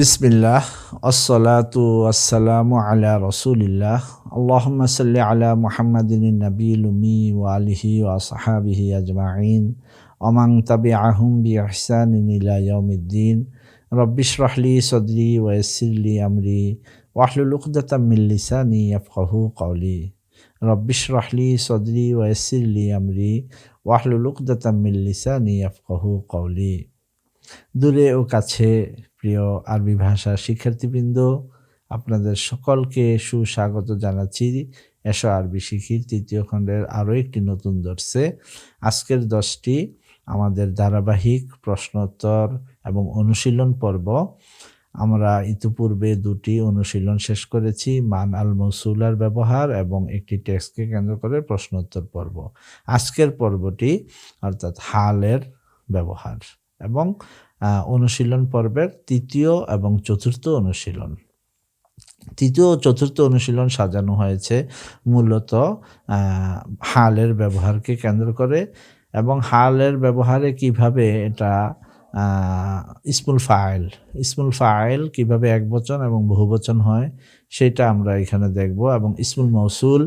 بسم الله الصلاة والسلام على رسول الله اللهم صل على محمد النبي الأمي وآله وأصحابه أجمعين ومن تبعهم بإحسان إلى يوم الدين رب اشرح لي صدري ويسر لي أمري واحلل لقدة من لساني يفقه قولي رب اشرح لي صدري ويسر لي أمري واحلل لقدة من لساني يفقه قولي দূরে ও কাছে, প্রিয় আরবি ভাষা শিক্ষার্থীবৃন্দ, আপনাদের সকলকে সুস্বাগত জানাচ্ছি এসো আরবি শিখির তৃতীয় খণ্ডের আরও একটি নতুন দর্শে। আজকের দশটি আমাদের ধারাবাহিক প্রশ্নোত্তর এবং অনুশীলন পর্ব। আমরা ইতিপূর্বে দুটি অনুশীলন শেষ করেছি, মান আল মৌসুলার ব্যবহার এবং একটি টেক্সটকে কেন্দ্র করে প্রশ্নোত্তর পর্ব। আজকের পর্বটি অর্থাৎ হালের ব্যবহার। এবং অনুশীলন পর্বের তৃতীয় এবং চতুর্থ অনুশীলন। তৃতীয় ও চতুর্থ অনুশীলন সাজানো হয়েছে মূলত হালের ব্যবহারকে কেন্দ্র করে এবং হালের ব্যবহারে কীভাবে এটা ইসমুল ফাইল ইসমুল ফাইল কীভাবে এক বচন এবং বহুবচন হয় সেটা আমরা এখানে দেখব এবং ইসমুল মৌসুল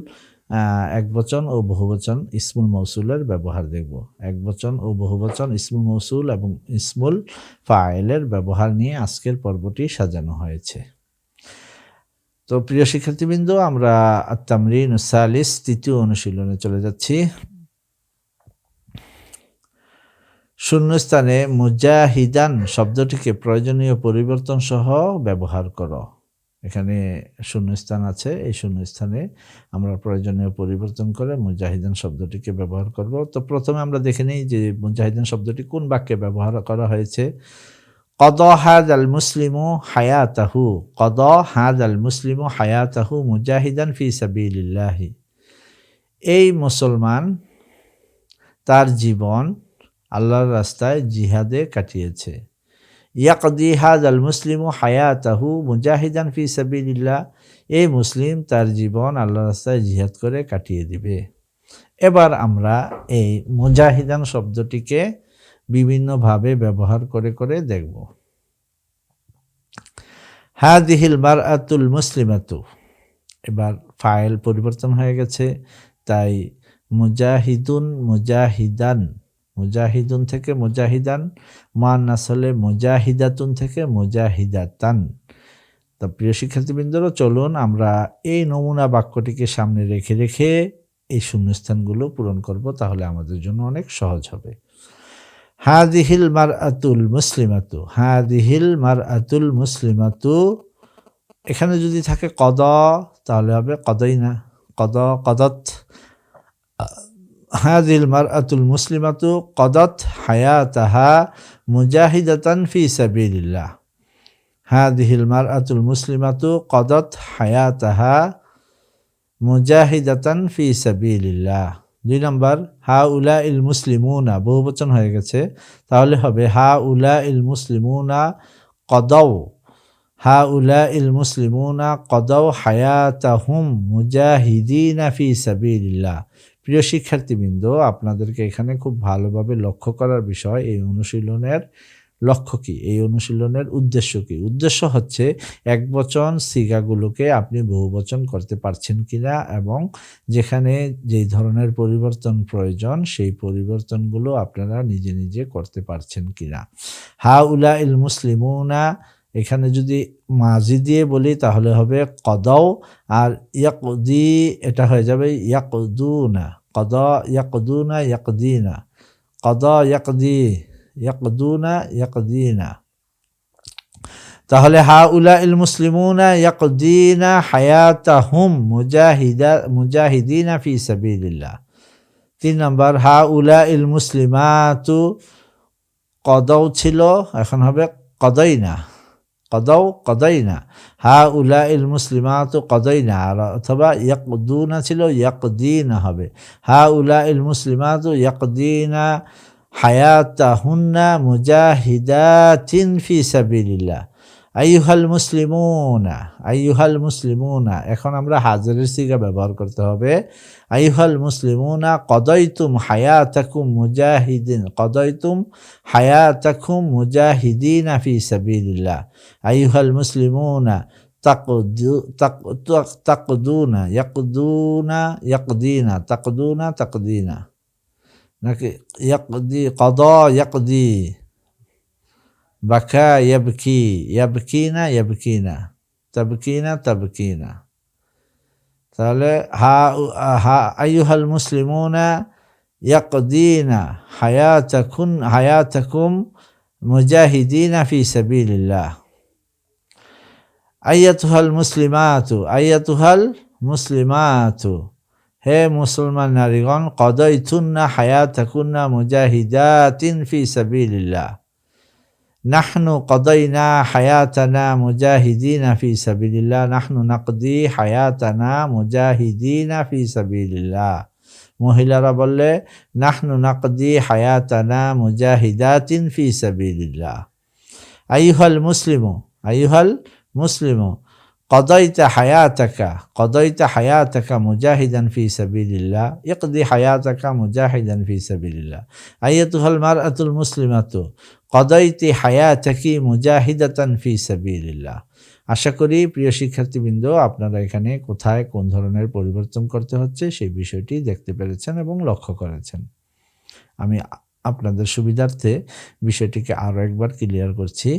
এক বচন ও বহুবচন ইসমুল মৌসুলের ব্যবহার দেখব। এক বচন ও বহুবচন ইসমুল মৌসুল এবং ইসমুল ফাইলের ব্যবহার নিয়ে আজকের পর্বটি সাজানো হয়েছে। তো প্রিয় শিক্ষার্থীবৃন্দ, আমরা তামরিন সালিস তৃতীয় অনুশীলনে চলে যাচ্ছি। শূন্যস্থানে মুজাহিদান শব্দটিকে প্রয়োজনীয় পরিবর্তন সহ ব্যবহার করো। এখানে শূন্যস্থান আছে। এই শূন্যস্থানে আমরা প্রয়োজনীয় পরিবর্তন করে মুজাহিদান শব্দটিকে ব্যবহার করব। তো প্রথমে আমরা দেখে নিই যে মুজাহিদান শব্দটি কোন বাক্যে ব্যবহার করা হয়েছে। কদ হাজ আল মুসলিমু হায়াতাহু। কদ হাজ আল মুসলিমু হায়াতাহু মুজাহিদান ফি সাবিল্লাহি এই মুসলমান তার জীবন আল্লাহর রাস্তায় জিহাদে কাটিয়েছে। ইয়াকদি হাজ আল মুসলিম হায়াতাহু মুজাহিদান ফি সাবিল্লাহ এই মুসলিম তার জীবন আল্লাহ রাস্তায় জিহাদ করে কাটিয়ে দিবে। এবার আমরা এই মুজাহিদান শব্দটিকে বিভিন্নভাবে ব্যবহার করে করে দেখব। হাদিহিল মার আতুল মুসলিমাতু। এবার ফাইল পরিবর্তন হয়ে গেছে, তাই মুজাহিদুন মুজাহিদান। মুজাহিদুন থেকে মুজাহিদান মান আসলে মুজাহিদাতুন থেকে মুজাহিদাতান। তা প্রিয় শিক্ষার্থীবৃন্দরও চলুন আমরা এই নমুনা বাক্যটিকে সামনে রেখে রেখে এই শূন্যস্থানগুলো পূরণ করব, তাহলে আমাদের জন্য অনেক সহজ হবে। হাদিহিল মার আতুল মুসলিমাতু হাদিহিল মার আতুল মুসলিমাতু, এখানে যদি থাকে কদ, তাহলে হবে কদই না কদ, কদত هذه المرأة المسلمة قضت حياتها مجاهدة في سبيل الله هذه المرأة المسلمة قضت حياتها মুজাহিদাতান ফি সাবিলিল্লাহ দুই নম্বর হা উলা ইল মুসলিমুনা বহু বচন হয়ে গেছে তাহলে হবে হা উলা ইল মুসলিমুনা কদৌ হা উলা ইল মুসলিমুনা কদৌ হায়াতাহুম মুজাহিদিনা ফি সাবিলিল্লাহ প্রিয় শিক্ষার্থীবৃন্দ, আপনাদেরকে এখানে খুব ভালোভাবে লক্ষ্য করার বিষয় এই অনুশীলনের লক্ষ্য কি? এই অনুশীলনের উদ্দেশ্য কি? উদ্দেশ্য হচ্ছে এক বচন সিগাগুলোকে আপনি বহু বচন করতে পারছেন কিনা এবং যেখানে যেই ধরনের পরিবর্তন প্রয়োজন, সেই পরিবর্তনগুলো আপনারা নিজে নিজে করতে পারছেন কিনা। হা উলা ইল মুসলিমুনা এখানে যদি মাজি দিয়ে বলি, তাহলে হবে কদাও, আর ইয়াকদি, এটা হয়ে যাবে ইয়াকদুনা, কদ ইয়াকদুনা, ইয়াকদিনা, কদ ইয়াকদি, ইয়াকদুনা, ইয়াকদিনা। তাহলে হা উলা ইল মুসলিমুনা ইয়াকদিনা হায়াতাহুম মুজাহিদা, মুজাহিদিনা ফি সাবিলিল্লাহ। তিন নম্বর হা উলা ইল মুসলিমাতু কদও ছিল, এখন হবে কদইনা। কদাও কদাইনা হা উলা ইল মুসলিমাত কদাইনা আর অথবা ইয়াকদুনা ছিল ইয়াকদিনা হবে হা উলা ইল মুসলিমাত ইয়াকদিনা হায়াতাহুন্না মুজাহিদাতিন ফি সাবিলিল্লাহ আইহাল মুসলিমুনা আইহাল মুসলিমুনা এখন আমরা হাজারের সিগা ব্যবহার করতে হবে। আইহাল মুসলিমুনা কদয়তুম হায়াতাকুম মুজাহিদিন কদয়তুম হায়াতাকুম মুজাহিদিন ফি সাবিলিল্লাহ আইহাল মুসলিমুনা তাকদুনা ইয়াকদুনা ইয়াকদিনা তাকদুনা তাকদিনা নাকি ইয়াকদি কদ ইয়াকদি বাকা ইয়াবকি ইয়াবকিনা ইয়াবকিনা তাবকিনা তাবকিনা তাহলে হা হা আইয়ুহাল মুসলিমুনা ইয়াকদিনা হায়াতাকুন হায়াতাকুম মুজাহিদিনা ফি সাবিলিল্লাহ আইয়াতুহাল মুসলিমাতু আইয়াতুহাল মুসলিমাতু হে মুসলমান নারীগণ কদয়তুন্না হায়াতাকুন্না মুজাহিদাতিন ফি সাবিলিল্লাহ নাহনু কদইনা হায়াতানা মুজাহিদিনা ফি সাবিলিল্লাহ নাহনু নাকদি হায়াতানা মুজাহিদিনা ফি সাবিলিল্লাহ মহিলারা বললে নাহনু নাকদি হায়াতানা মুজাহিদাতিন ফি সাবিলিল্লাহ আইহাল মুসলিমু আইহাল মুসলিমু قضيت حياتك قضيت حياتك مجاهدا في سبيل الله اقضي حياتك مجاهدا في سبيل الله أيتها المرأة المسلمة কদাইতি হায়া থাকি মুজাহিদাতান ফি সাবিল্লাহ আশা করি প্রিয় শিক্ষার্থীবৃন্দ, আপনারা এখানে কোথায় কোন ধরনের পরিবর্তন করতে হচ্ছে সেই বিষয়টি দেখতে পেরেছেন এবং লক্ষ্য করেছেন। আমি আপনাদের সুবিধার্থে বিষয়টিকে আরও একবার ক্লিয়ার করছি,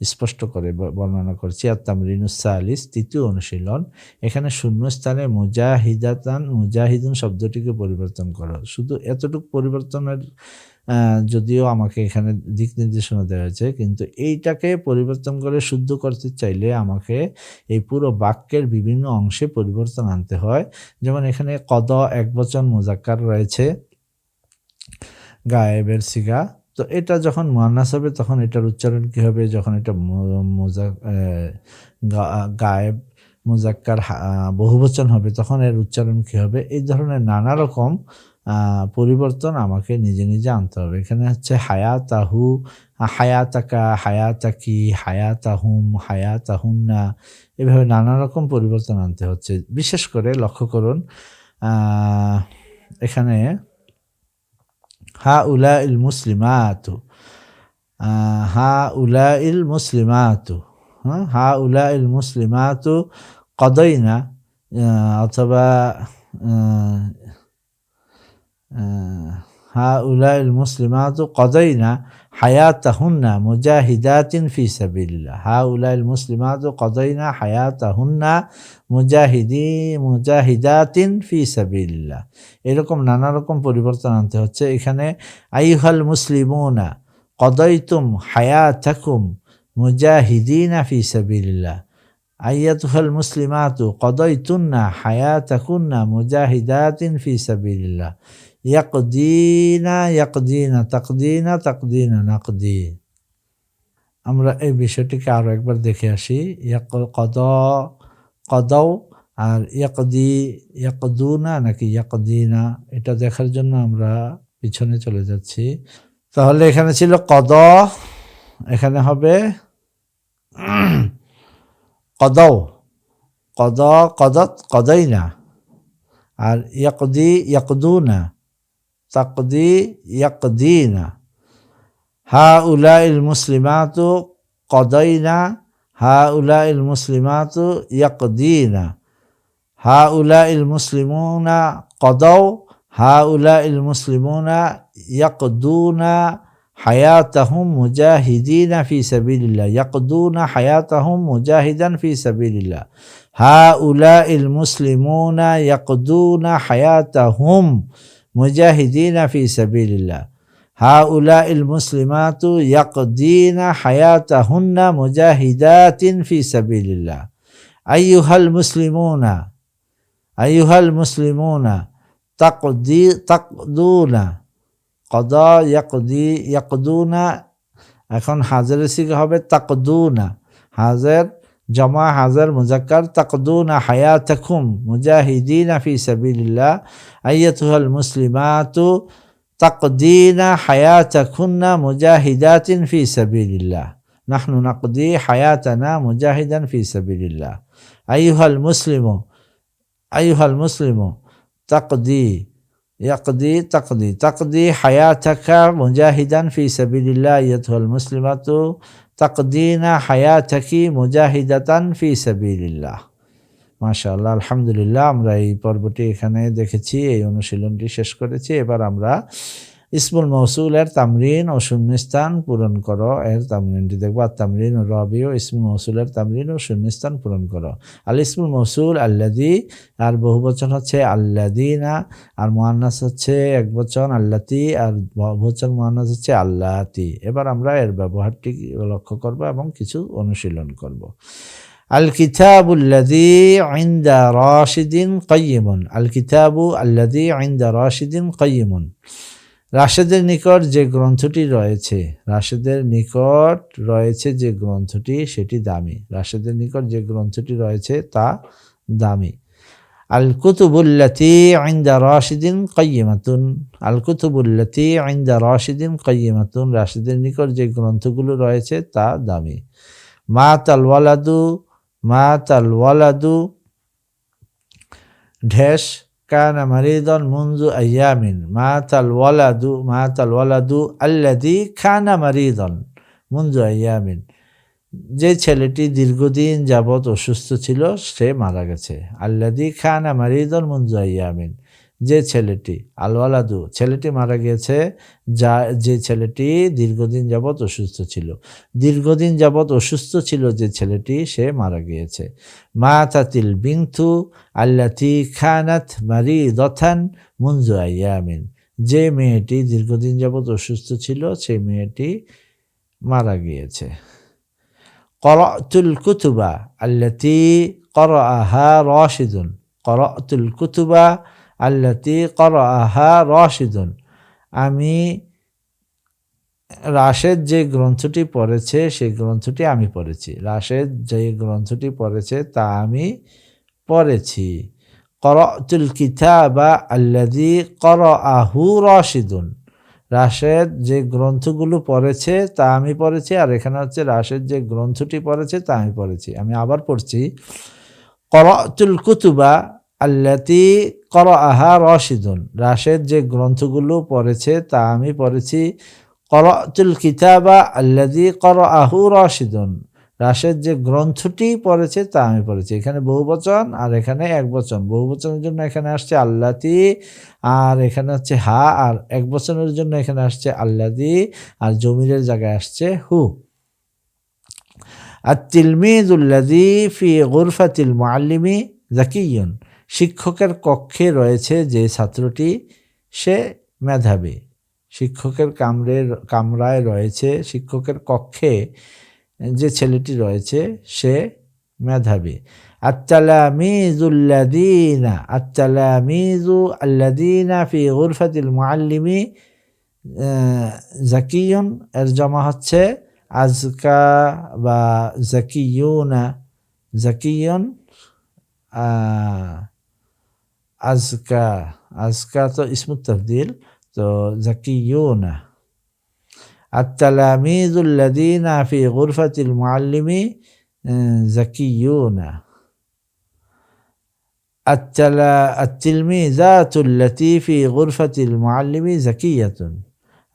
স্পষ্ট করে বর্ণনা করছি। আত্মাম রিনুসা আলিস তৃতীয় অনুশীলন, এখানে শূন্যস্থানে মুজাহিদাতান, মুজাহিদুন শব্দটিকে পরিবর্তন করা। শুধু এতটুকু পরিবর্তনের যদিও আমাকে এখানে দিক নির্দেশনা দেওয়া হয়েছে, কিন্তু এইটাকে পরিবর্তন করে শুদ্ধ করতে চাইলে আমাকে এই পুরো বাক্যের বিভিন্ন অংশে পরিবর্তন আনতে হয়। যেমন এখানে কদ এক বচন মোজাক্কার রয়েছে, গায়েবের সিগা। তো এটা যখন মোয়ান্নাস হবে, তখন এটার উচ্চারণ কী হবে? যখন এটা মোজা গায়েব, মোজাক্কার বহুবচন হবে, তখন এর উচ্চারণ কী হবে? এই ধরনের নানা রকম পরিবর্তন আমাকে নিজে নিজে আনতে হবে। এখানে হচ্ছে হায়াতাহু হায়াতাকা, হায়াতাকি, হায়াতাহুম, হায়াতাহুন্না, এভাবে নানা রকম পরিবর্তন আনতে হচ্ছে। বিশেষ করে লক্ষ্য করুন এখানে হা উলা ইল মুসলিমাতু হা উলা ইল মুসলিমাতু হা উলা ইল মুসলিমাতু কদইনা অথবা হা উলা ইল মুসলিমাতু কদইনা হায়াতাহুন্না মুজাহিদাতিন ফি সাবিল্লাহ হা উলাইল মুসলিমাতু কদাইনা হায়াতাহুন্না মুজাহিদি মুজাহিদাতিন ফি সাবিল্লাহ এরকম নানা রকম পরিবর্তন আনতে হচ্ছে। এখানে আইহাল মুসলিমুনা কদাইতুম হায়াতাকুম মুজাহিদিনা ফি সাবিল্লাহ আইয়াতুহাল মুসলিমাতু কদাইতুন্না হায়াতাকুন্না মুজাহিদাতিন ফি সাবিল্লাহ ইয়াকদিনা ইয়াকদিনা তাকদিনা তাকদিনা নাকদি আমরা এই বিষয়টিকে আরও একবার দেখে আসি। ইয়াক কদ কদও আর ইয়াকদি, ইয়াকদুনা নাকি ইয়াকদিনা, এটা দেখার জন্য আমরা পিছনে চলে যাচ্ছি। তাহলে এখানে ছিল কদ, এখানে হবে কদও কদ, কদত কদই না আর ইয়াকদি, ইয়াকদুনা। تقضي يقضينا. هؤلاء المسلمات قضينا هؤلاء المسلمات يقضينا. هؤلاء المسلمون قضوا هؤلاء المسلمون يقضون حياتهم مجاهدين في سبيل الله. يقضون حياتهم مجاهدا في سبيل الله. هؤلاء المسلمون يقضون حياتهم مجاهدين في سبيل الله هؤلاء المسلمات يقضين حياتهن مجاهدات في سبيل الله أيها المسلمون أيها المسلمون تقضي تقضون قضاء يقضي يقضون এখন হাজারের সিগা হবে তাকদুনা হাজার জমা হাজার মুজাক্কার তাকদুনা হায়াতাকুম মুজাহিদিনা ফি সাবিলিল্লাহ আইয়াতুহাল মুসলিমাতু তাকদিনা হায়াতাকুন্না মুজাহিদাতিন ফি সাবিলিল্লাহ নাহনু নাকদি হায়াতানা মুজাহিদান ফি সাবিলিল্লাহ আইহাল মুসলিমু আইহাল মুসলিমু তাকদি ইয়াকদি তাকদি তাকদি হায়াতাকা মুজাহিদান ফি সাবিলিল্লাহ ইয়াতুল মুসলিমাতু তাকদিনা হায়া থাকি মুজাহিদাতান ফি সাবিল্লাহ মাশাআল্লাহ, আলহামদুলিল্লাহ, আমরা এই পর্বটি এখানে দেখেছি, এই অনুশীলনটি শেষ করেছি। এবার আমরা ইসমুল মৌসুলের তামরিন ও শূন্যস্থান পূরণ করো। এর তামরিনটি দেখব। আর তামরিন ও রবি ও ইসমুল মৌসুলের তামরিন ও শূন্যস্থান পূরণ করো। আল ইসমুল মৌসুল আল্লাদি আর বহু বচন হচ্ছে আল্লাদিনা আর মোহান্নাস হচ্ছে এক বচন আল্লাতি, আর বহুবচন মোহান্নাস হচ্ছে আল্লাতি। এবার আমরা এর ব্যবহারটি লক্ষ্য করব এবং কিছু অনুশীলন করব। আল কিতাবু আল্লাদি ইনদা রাশিদিন কাইয়িমুন। আল কিতাবু আল্লাদি ইনদা রাশিদিন কাইয়িমুন। রাশেদের নিকট যে গ্রন্থটি রয়েছে, রাশেদের নিকট রয়েছে যে গ্রন্থটি, সেটি দামি। রাশেদের নিকট যে গ্রন্থটি রয়েছে, তা দামি। আল কুতুবুল্লাতি আইন্দা রাশিদিন কাইয়িমাতুন আল কুতুবুল্লাতি আইন্দা রাশিদিন কাইয়িমাতুন রাশেদের নিকট যে গ্রন্থগুলো রয়েছে, তা দামি। মা তাল ওয়ালাদু মা তাল ওয়ালাদু, ঢেস কানা মারিদন মুনজু আয়ামিন মাতাল ওয়ালাদু মাতাল ওয়ালাদু আল্লাদি খানা মারিদন মুনজু আয়ামিন যে ছেলেটি দীর্ঘদিন যাবৎ অসুস্থ ছিল, সে মারা গেছে। আল্লাদি খানা মারিদন মঞ্জু আয়ামিন যে ছেলেটি, আলওয়ালাদু, ছেলেটি মারা গিয়েছে যা, যে ছেলেটি দীর্ঘদিন যাবৎ অসুস্থ ছিল। দীর্ঘদিন যাবৎ অসুস্থ ছিল যে ছেলেটি, সে মারা গিয়েছে। মা তাতিল বিংথু আল্লাতি খানাত মারি দথান মুঞ্জু আয়ামিন যে মেয়েটি দীর্ঘদিন যাবৎ অসুস্থ ছিল সেই মেয়েটি মারা গিয়েছে। করতুল কুতুবা আল্লাতি কর আহা রশিদুন। করতুল কুতুবা আল্লাতি কর আহা রশিদুন। আমি রাশেদ যে গ্রন্থটি পড়েছে, সেই গ্রন্থটি আমি পড়েছি। রাশেদ যে গ্রন্থটি পড়েছে, তা আমি পড়েছি। করতুল কিতাবা আল্লাদি কর আহু রশিদুন। রাশেদ যে গ্রন্থগুলো পড়েছে, তা আমি পড়েছি, আর এখানে হচ্ছে রাশেদ যে গ্রন্থটি পড়েছে, তা আমি পড়েছি। আমি আবার পড়ছি, করতুল কুতুবা আল্লাতি কর আহা রশিদুন। রাশেদ যে গ্রন্থগুলো পড়েছে, তা আমি পড়েছি, করতুল কিতাবা আল্লাদি কর আহু রশিদুন। রাশেদ যে গ্রন্থটি পড়েছে, তা আমি পড়েছি। এখানে বহু বচন আর এখানে এক বচন। বহু বচনের জন্য এখানে আসছে আল্লাতি আর এখানে হচ্ছে হা আর এক বচনের জন্য এখানে আসছে আল্লাদি আর জমিরের জায়গায় আসছে হু। আর তিলমিদুল্লাদি ফি গুরফাতিল মুআল্লিমি জাকিয়ন শিক্ষকের কক্ষে রয়েছে যে ছাত্রটি, সে মেধাবী। শিক্ষকের কামরের কামরায় রয়েছে শিক্ষকের কক্ষে যে ছেলেটি রয়েছে, সে মেধাবী। আত্তালামিজুল্লাদিনা আত্তালামিজু আল্লাদিনা ফি গুরফাতিল মুআল্লিমি জাকিয়ুন এর জমা হচ্ছে আজকা বা জাকিয়ুনা জাকিয়ুন আজকা আজকা তো ইসমুত তফদিল তো জাকিউনা التلاميذ الذين في غرفة المعلم زكيون التلا التلميذات التي في غرفة المعلم زكية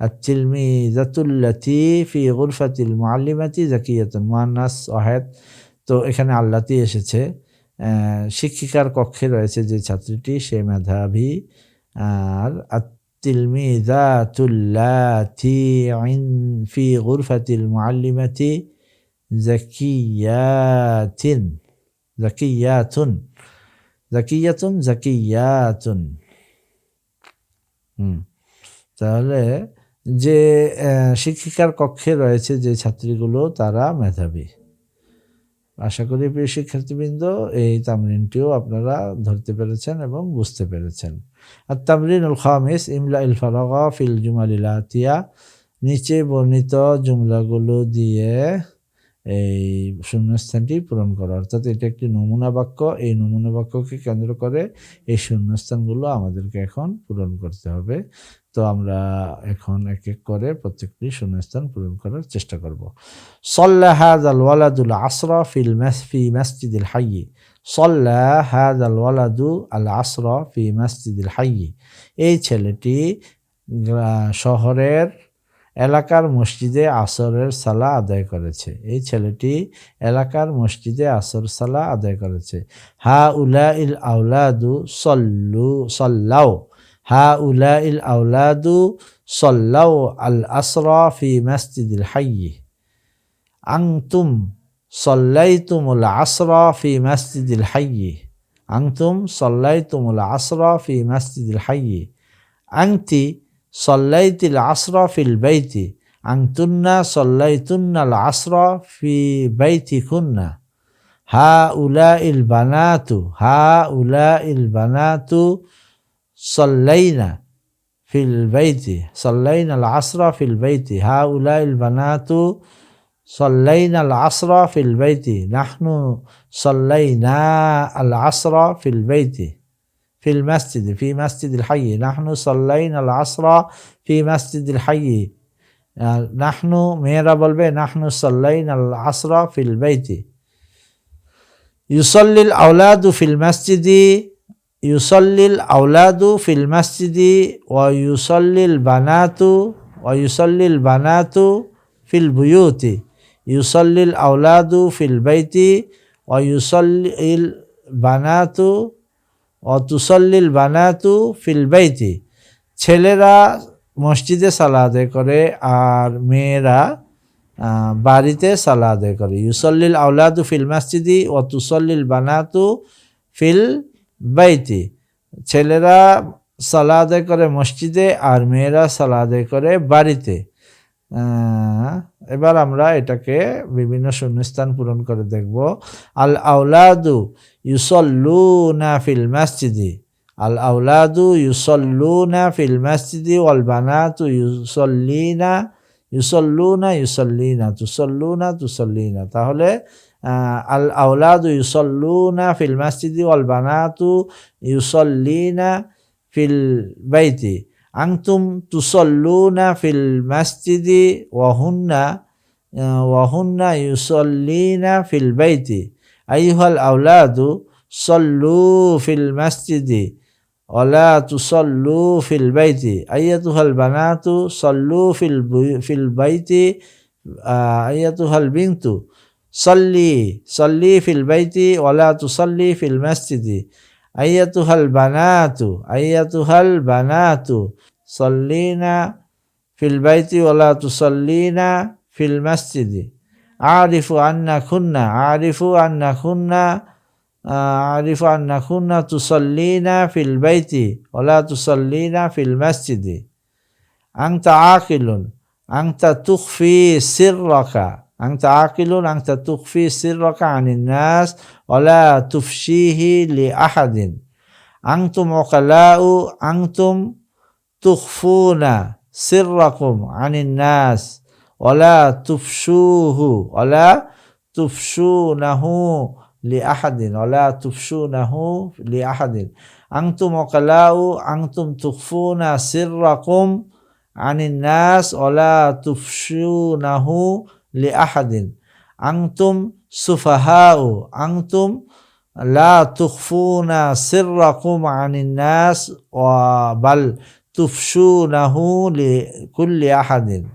التلميذة التي في غرفة المعلمة زكية مؤنث واحد তো এখানে আল্লাতি এসেছে শিক্ষিকার কক্ষে রয়েছে যে ছাত্রীটি, সে মেধাবী। আর তিলমিদাতুল্লাতি ফি গুরফাতিল মুআল্লিমাতি জাকিয়াতিন জাকিয়াতুন জাকিয়াতুন জাকিয়াতুন হুম, তাহলে যে শিক্ষিকার কক্ষে রয়েছে যে ছাত্রীগুলো, তারা মেধাবী। আশা করি প্রিয় শিক্ষার্থীবৃন্দ, এই তামরিনটিও আপনারা ধরতে পেরেছেন এবং বুঝতে পেরেছেন। আর তামরিন উল খামিস, ইমলা ইল ফারাগা ফিল জুমালিল আতিয়া, নিচে বর্ণিত জুমলাগুলো দিয়ে এই শূন্যস্থানটি পূরণ করা। অর্থাৎ এটা একটি নমুনা বাক্য, এই নমুনা বাক্যকে কেন্দ্র করে এই শূন্যস্থানগুলো আমাদেরকে এখন পূরণ করতে হবে। তো আমরা এখন এক এক করে প্রত্যেকটি শূন্যস্থান পূরণ করার চেষ্টা করব। সল্লা হাজ আল ওয়ালাদুল আসরা ফিল ফি মসজিদুল হাইয়ি সল্লা হাজ আল ওয়ালাদু আল আসরা ফি মসজিদুল হাইয়ি এই ছেলেটি শহরের এলাকার মসজিদে আসরের সালা আদায় করেছে। এই ছেলেটি এলাকার মসজিদে আসর সালা আদায় করেছে। হা উলা ইল আউলাদু সল্লু সল্লাও هؤلاء الأولاد صلوا الأسرى في مسجد الحي. أنتم صليتم العصر في مسجد الحي. أنتم صليتم العصر في مسجد الحي. أنت صليت العصر في البيت. أنتن صليتن العصر في بيتكن. هؤلاء البنات هؤلاء البنات صلينا في البيت صلينا العصر في البيت هؤلاء البنات صلينا العصر في البيت نحن صلينا العصر في البيت في المسجد في مسجد الحي نحن صلينا العصر في مسجد الحي نحن মেয়েরা বলবে نحن صلينا العصر في البيت يصلي الأولاد في المسجد ইউসল্লিল আউলাদু ফিল মাসজিদি ওয়া ইউসল্লিল বানাতু ওয়া ইউসল্লিল বানাতু ফিল বুয়ুতি। ইউসল্লিল আউলাদু ফিল বাইতি ওয়া ইউসল্লিল বানাতু ও তুসল্লিল বানাতু ফিল বাইতি। ছেলেরা মসজিদে সালাদে করে আর মেয়েরা বাড়িতে সালাদে করে। ইউসল্লিল আউলাদু ফিল মাসজিদি ও তুসল্লিল বানাতু ফিল বাইতি। ছেলেরা সালাদে করে মসজিদে আর মেয়েরা সালাদে করে বাড়িতে। এবার আমরা এটাকে বিভিন্ন শূন্যস্থান পূরণ করে দেখব। আল আউলাদু ইউসল্লু না ফিল মাসজিদি। আল আউলাদু ইউসল্লুনা ফিল মাসজিদি ওয়াল বানাতু ইউসল্লিনা ইউসল্লুনা ইউসল্লিনা তুসল্লুনা তুসল্লিনা তাহলে আল আউলাদু ইউসল্লুনা ফিল মাসজিদি ওয়াল বানাতু ইউসল্লিনা ফিল বাইতি আংতুম তুসল্লুনা ফিল মাসজিদি ওয়াহুন্না ওয়াহুন্না ইউসল্লিনা ফিল বাইতি আইহাল আউলাদু সল্লু ফিল মাসজিদি ওলা তুসল্লু ফিল বাইতি আইয়াতুহাল বানাতু সল্লু ফিল ফিল বাইতি আইয়াতুহাল বিন্তু সল্লি সল্লি ফিল বাইতি ওলা তুসল্লি ফিল মাসজিদি আইয়াতুহাল বানাতু আইয়াতুহাল বানাতু সল্লিনা ফিল বাইতি ওলা তুসল্লিনা ফিল মসজিদি আরিফু আন্না খুন্না আরিফু أعرف أنكن تصلين في البيت ولا تصلين في المسجد. أنت عاقل أنت تخفي سرك أنت عاقل أنت تخفي سرك عن الناس ولا تفشيه لأحد. أنتم عقلاء أنتم تخفون سركم عن الناس ولا تفشوه ولا تفشونه لأحد ولا تفشونه لأحد. أنتم عقلاء أنتم تخفون سركم عن الناس ولا تفشونه لأحد. أنتم سفهاء أنتم لا تخفون سركم عن الناس بل تفشونه لكل أحد.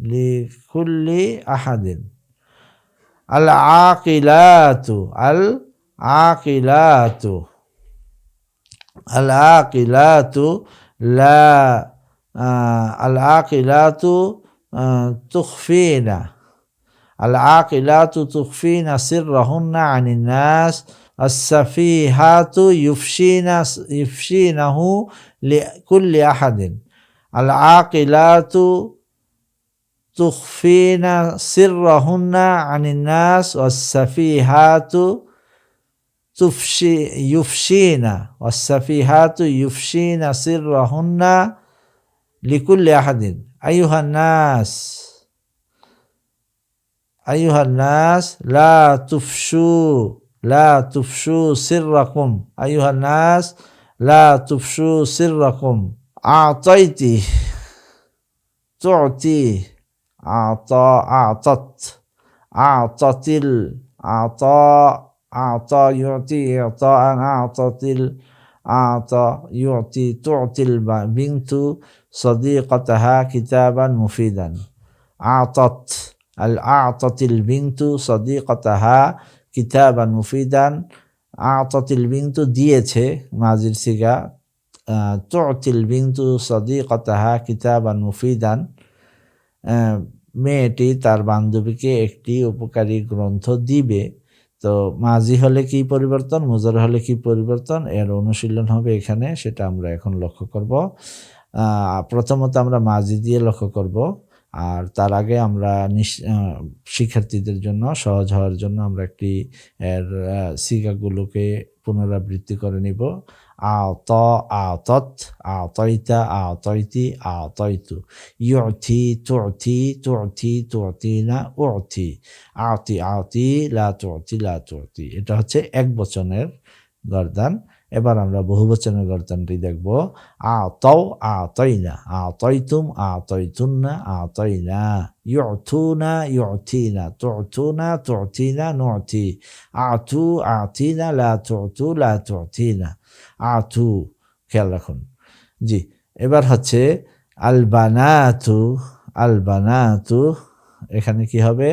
لكل أحد. العاقلات العاقلات. العاقلات لا آه العاقلات تخفين. العاقلات تخفين سرهن عن الناس. السفيهات يفشين يفشينه لكل أحد. العاقلات تخفين سرهن عن الناس والسفيهات تفشي يفشين والسفيهات يفشين سرهن لكل أحد. أيها الناس أيها الناس لا تفشوا لا تفشوا سركم. أيها الناس لا تفشوا سركم. أعطيتي تعطي. أعطى أعطت أعطت أعطى أعطى يعطي إعطاء أعطت الأعطى يعطي تعطي البنت صديقتها كتابا مفيدا. أعطت أعطت البنت صديقتها كتابا مفيدا. أعطت البنت ديته مازل سيغا. آه، تعطي البنت صديقتها كتابا مفيدا. মেয়েটি তার বান্ধবীকে একটি উপকারী গ্রন্থ দিবে। তো মাঝি হলে কি পরিবর্তন, মুজার হলে কি পরিবর্তন? এর অনুশীলন হবে এখানে, সেটা আমরা এখন লক্ষ্য করব। প্রথমত আমরা মাঝি দিয়ে লক্ষ্য করব, আর তার আগে আমরা শিক্ষার্থীদের জন্য, সহজ হওয়ার জন্য আমরা একটি এর সিগাগুলোকে পুনরাবৃত্তি করে নিব। আত আতত আতইতা আতইতি আতইতু ইউথি তুথি তুথি তুথিনা উথি আতি আতি লা তুথি লা তুথি এটা হচ্ছে এক বচনের গর্দান। এবার আমরা বহু বচনের গর্দানটি দেখব। আ তৌ আ তৈনা আ তৈতুম আ তৈতুন্না আ তৈনা ইউথুনা ইউথিনা তুথুনা তুথিনা নুথি আথু আতু, খেয়াল রাখুন। জি, এবার হচ্ছে আলবানাতু আলবানাতু, এখানে কি হবে?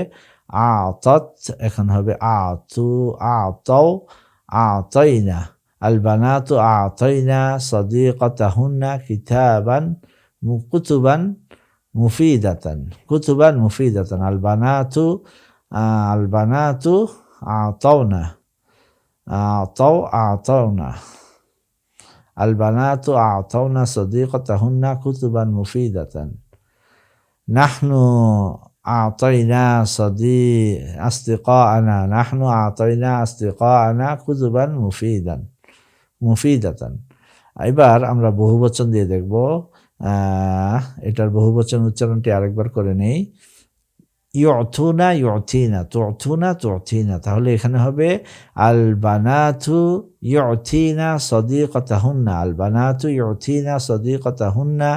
আতত, এখন হবে আতু, আতও, আতইনা। আলবানাতু আতইনা সদিকতাহুন্না কিতাবান কুতুবান মুফিদাতান। কুতুবান মুফিদাতান। আলবানাতু আলবানাতু আতওনা। আতও না আল বানাতু আতাউনা সদিকতাহুন্না কুতুবান মুফিদাতান নাহনু আতাইনা সদি আস্তিকানা নাহনু আতাইনা আস্তিকানা কুতুবান মুফিদান এবার আমরা বহু বচন দিয়ে দেখব এটার বহু বচন উচ্চারণটি আরেকবার করে নেই। ইয়থুনা ইয়থিনা তুথুনা তুথিনা তাহলে এখানে হবে আল বানাথু ইয়থিনা সদিকতাহুন্না আল বানাথু ইয়থিনা সদিকতাহুন্না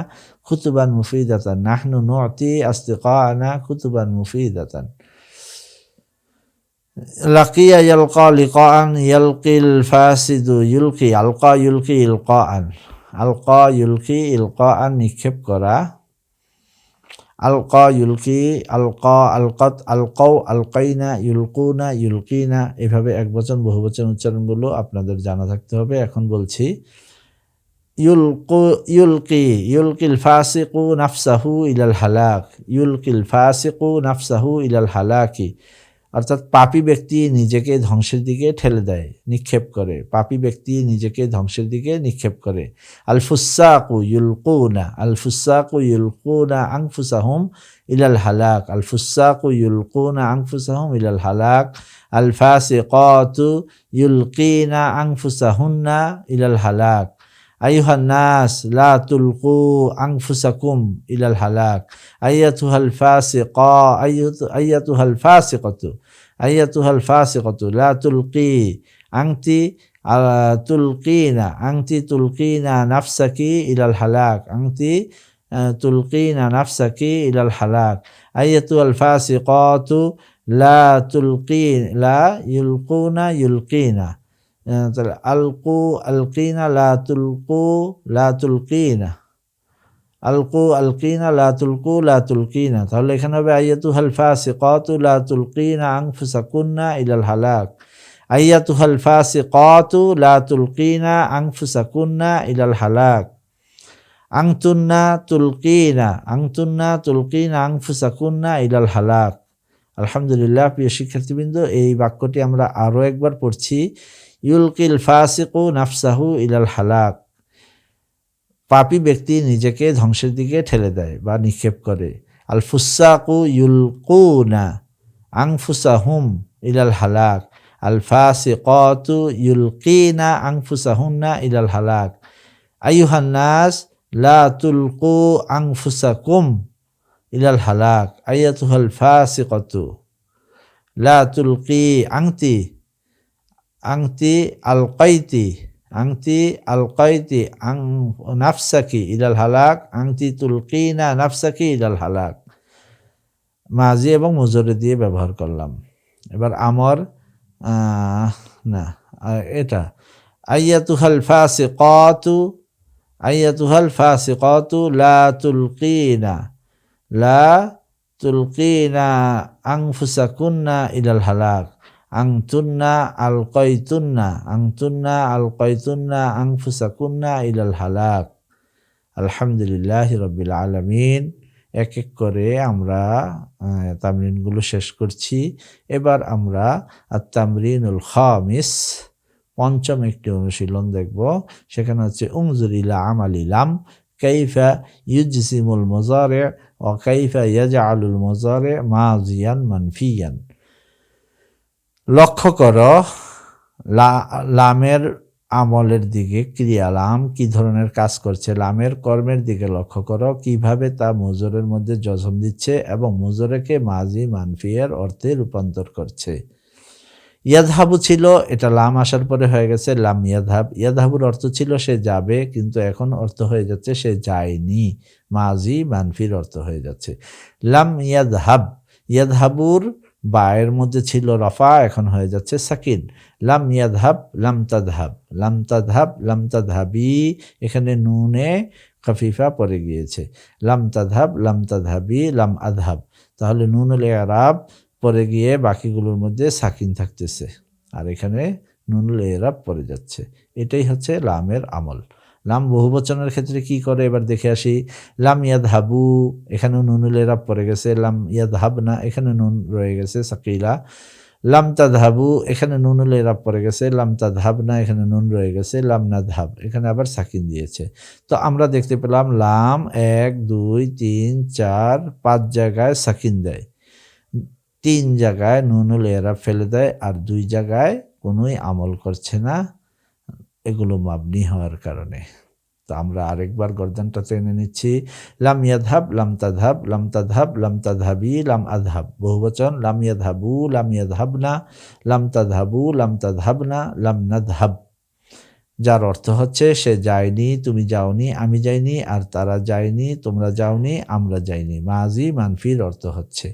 খুতুবান মুফিদাতান নাহনু নুতি আস্তিকানা খুতুবান মুফিদাতান লাকিয়া ইয়ালকা লিকাআন ইয়ালকিল ফাসিদু ইউলকি আলকা ইউলকি ইলকাআন আলকা ইউলকি ইলকাআন নিক্ষেপ করা। আলকা ইউলকি আলকা আলকত আলকাউ আলকাইনা ইউলকুনা ইউলকিনা এভাবে এক বচন, বহু বচন উচ্চারণগুলো আপনাদের জানা থাকতে হবে। এখন বলছি, ইউলকু, ইউলকি, ইউলকিল ফাসিকু নাফসাহু ইলাল হালাক, ইউলকিল ফাসিকু নাফসাহু ইলাল হালাকি। অর্থাৎ পাপি ব্যক্তি নিজেকে ধ্বংসের দিকে ঠেলে দেয়, নিক্ষেপ করে। পাপি ব্যক্তি নিজেকে ধ্বংসের দিকে নিক্ষেপ করে। আলফুসাকু ইউলকুনা আলফুসাকু ইউলকুনা আংফুসাহুম ইলাল হালাক। আলফুসাকু ইউলকুনা আংফুসাহুম ইলাল হালাক। আলফাসিকাতু ইউলকিনা আংফুসাহুন্না ইলাল হালাক। আইহান নাস লা তুলকু আংফুসাকুম ইলাল হালাক আইয়াতুহাল ফাসিক আইয়াতুহাল ফাসিকতু আইয়াতুহাল ফাসিকতু লা তুলকি আংতি তুলকিনা আংতি তুলকিনা নাফসাকি ইলাল হালাক আংতি তুলকিনা নাফসাকি ইলাল হালাক আইয়াতুহাল ফাসিকতু লা তুলকিন লা ইউলকুনা ইউলকিনা তাহলে আলকু, আলকিনা, লা তুলকু, লা আলকু, আলকিনা, লা তুলকু, লা তুলকিনা। তাহলে এখানে হবে আইয়াতু হালফা সিকাতু লা তুলকিনা আংফুসাকুন্না ইলাল হালাক। আইয়াতু হালফা সিকাতু লা তুলকিনা আংফুসাকুন্না ইলাল হালাক। আংতুন্না তুলকিনা আংতুন্না তুলকিনা আংফুসাকুন্না ইলাল হালাক। আলহামদুলিল্লাহ, প্রিয় শিক্ষার্থীবৃন্দ, এই বাক্যটি আমরা আরও একবার পড়ছি। ইউলকিল ফাসিকু নাফসাহু ইলাল হালাক। পাপি ব্যক্তি নিজেকে ধ্বংসের দিকে ঠেলে দেয় বা নিক্ষেপ করে। আল ফুসাকু ইউলকুনা আংফুসাহুম ইলাল হালাক। আল ফাসিকাতু ইউলকিনা আংফুসাহুন্না ইলাল হালাক। আইয়ুহান্নাস লা তুলকু আংফুসাকুম ইলাল হালাক। আয়াতুহাল ফাসিকাতু, লা তুলকি আংতি আংতি আলকাইতি আংতি আলকাইতি আং নাফসাকি ইলাল হালাক আংতি তুলকিনা নাফসাকি ইলাল হালাক মাজি এবং মুজরে দিয়ে ব্যবহার করলাম এবার আমর না এটা আইয়াতুহাল ফাসিকাতু আইয়াতুহাল ফাসিকাতু লা তুলকিনা লা তুলকিনা আংফুসাকুন্না ইলাল হালাক আংতুন্না আলকাইতুন্না আংতুন্না আলকাইতুন্না আংফুসাকুন্না ইলাল হালাক আলহামদুলিল্লাহ রবিল আলমিন এক এক করে আমরা তামরিনগুলো শেষ করছি এবার আমরা তামরিনুল খামিস পঞ্চম একটি অনুশীলন দেখব। সেখানে হচ্ছে উমজুর ইলা আমাল ইলাম কাইফা ইউজিসিমুল মজারে ও কাইফা ইয়াজআলুল মজারে মাজিয়ান মানফিয়ান। লক্ষ্য কর লামের আমলের দিকে ক্রিয়া। লাম কি ধরনের কাজ করছে? লামের কর্মের দিকে লক্ষ্য করো, কীভাবে তা মজুরের মধ্যে জজম দিচ্ছে এবং মজুরেকে মাজি মানফিয়ের অর্থে রূপান্তর করছে। ইয়াদহাবু ছিল, এটা লাম আসার পরে হয়ে গেছে লাম ইয়াদহাব। ইয়াদহাবুর অর্থ ছিল, সে যাবে, কিন্তু এখন অর্থ হয়ে যাচ্ছে, সে যায়নি। মাজি মানফির অর্থ হয়ে যাচ্ছে। লাম ইয়াদহাব, ইয়াদহাবুর বায়ের মধ্যে ছিল রফা, এখন হয়ে যাচ্ছে সাকিন। লাম ইয়াদহাব, লাম তাদহাব। লাম তাদহাব, লাম তাদহাবি, এখানে নুনে খাফিফা পড়ে গিয়েছে। লাম তাদহাব, লাম তাদহাবি, লাম আদহাব। তাহলে নুনুল এরাব পরে গিয়ে বাকিগুলোর মধ্যে সাকিন থাকতেছে। আর এখানে নুনুল এরাব পরে যাচ্ছে। এটাই হচ্ছে লামের আমল। লাম বহুবচনের ক্ষেত্রে কি করে? এবার দেখে আসি। লাম ইয়াদ হাবু এখানে নুনুল এরাব পরে গেছে। লাম ইয়াদ হাব না এখানে নুন রয়ে গেছে, সাকিলা। লাম তাদহাবু, এখানে নুনুল এরাব পরে গেছে। লাম তাদহাব না এখানে নুন রয়ে গেছে। লাম নাদহাব, এখানে আবার সাকিন দিয়েছে। তো আমরা দেখতে পেলাম লাম এক, দুই, তিন, চার, পাঁচ জায়গায় সাকিন দেয়। তিন জায়গায় নুনুল এরাব ফেলে দেয় আর দুই জায়গায় কোনোই আমল করছে না। এগুলো মাবনি হওয়ার কারণে। তো আমরা আরেকবার গর্জনটা টেনে নিচ্ছি। লাম ইয়াধাব লাম তাধাব লাম তাধাব লাম তাধাবি লাম আধাব বহুবচন লাম ইয়াধাবু লাম ইয়াধাবনা লাম তাধাবু লাম তাধাবনা লাম নাদহাব। যার অর্থ হচ্ছে, সে যায়নি, তুমি যাওনি, আমি যাইনি, আর তারা যায়নি, তোমরা যাওনি, আমরা যাইনি। মাজি মানফির অর্থ হচ্ছে।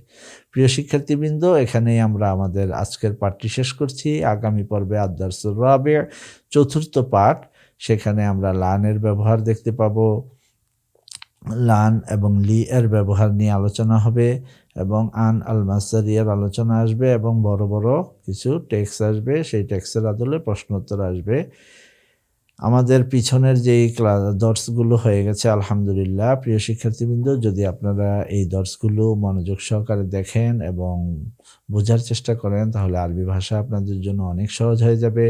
প্রিয় শিক্ষার্থীবৃন্দ, এখানেই আমরা আমাদের আজকের পাঠটি শেষ করছি। আগামী পর্বে আদার্সুর রাবে চতুর্থ পাঠ, সেখানে আমরা লানের ব্যবহার দেখতে পাবো। লান এবং লি এর ব্যবহার নিয়ে আলোচনা হবে এবং আন আল মাসারিয়ার আলোচনা আসবে এবং বড় বড় কিছু টেক্স আসবে। সেই টেক্সের আদলে প্রশ্নোত্তর আসবে। আমাদের পিছনের যেই ক্লাস দর্শগুলো হয়ে গেছে, আলহামদুলিল্লাহ। প্রিয় শিক্ষার্থীবৃন্দ, যদি আপনারা এই দর্শগুলো মনোযোগ সহকারে দেখেন এবং বোঝার চেষ্টা করেন, তাহলে আরবি ভাষা আপনাদের জন্য অনেক সহজ হয়ে যাবে।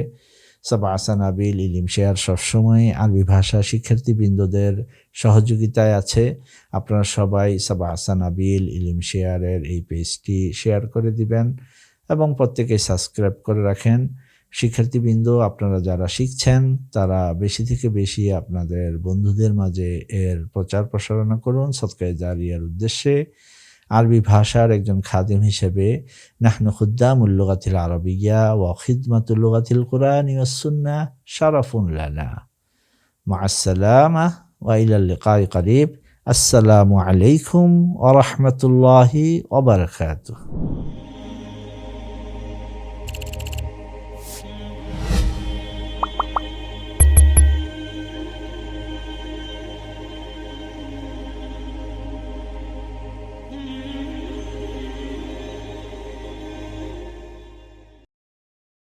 সাবা আসান আবিল ইলিম শেয়ার সবসময় আরবি ভাষা শিক্ষার্থীবৃন্দদের সহযোগিতায় আছে। আপনারা সবাই সাবা আসান আবিল ইলিম শেয়ারের এই পেজটি শেয়ার করে দিবেন এবং প্রত্যেকে সাবস্ক্রাইব করে রাখেন। শিক্ষার্থীবৃন্দ, আপনারা যারা শিখছেন, তারা বেশি থেকে বেশি আপনাদের বন্ধুদের মাঝে এর প্রচার প্রসারণা করুন। সৎকায় জারিয়ার উদ্দেশ্যে আরবি ভাষার একজন খাদিম হিসেবে নাহনু খুদ্দামুল্লুগাতিল আরবিয়া ও খিদমাতুল্লুগাতিল কোরআন ইয়সুন্না শারাফুন লানা। মা আসসালামা ওয়াইলাল করিব। আসসালামু আলাইকুম ওরহমতুল্লাহি ওবরকাতুহ